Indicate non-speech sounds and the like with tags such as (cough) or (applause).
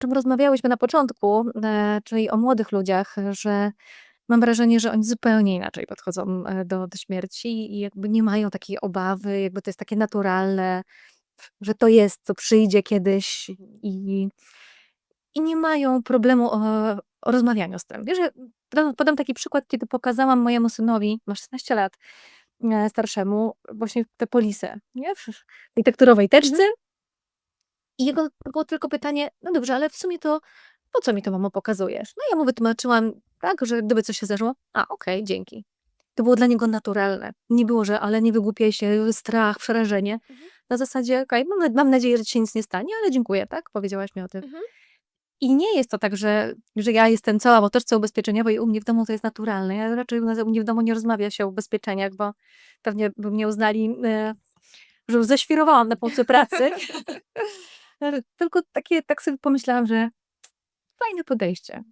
czym rozmawiałyśmy na początku, e, czyli o młodych ludziach, że mam wrażenie, że oni zupełnie inaczej podchodzą, e, do do śmierci i jakby nie mają takiej obawy, jakby to jest takie naturalne, że to jest, co przyjdzie kiedyś i i nie mają problemu o o rozmawianiu z tym. Wiesz, podam taki przykład, kiedy pokazałam mojemu synowi, ma 16 lat, e, starszemu, właśnie te polisy, nie, w tej tekturowej teczce. I jego było tylko pytanie: "No dobrze, ale w sumie to po co mi to, mamo, pokazujesz?" No ja mu wytłumaczyłam, tak, że gdyby coś się zdarzyło "A, okej, dzięki". To było dla niego naturalne. Nie było, że: "Ale nie wygłupiaj się, strach, przerażenie". Mhm. Na zasadzie: "Okej, mam na mam nadzieję, że ci się nic nie stanie, ale dziękuję, tak, powiedziałaś mi o tym". Mhm. I nie jest to tak, że że ja jestem cała w otoczce ubezpieczeniowej i u mnie w domu to jest naturalne. Ja raczej u mnie w domu nie rozmawia się o ubezpieczeniach, bo pewnie by mnie uznali, e, że już ześwirowałam na półce pracy. (laughs) Tylko takie tak sobie pomyślałam, że fajne podejście.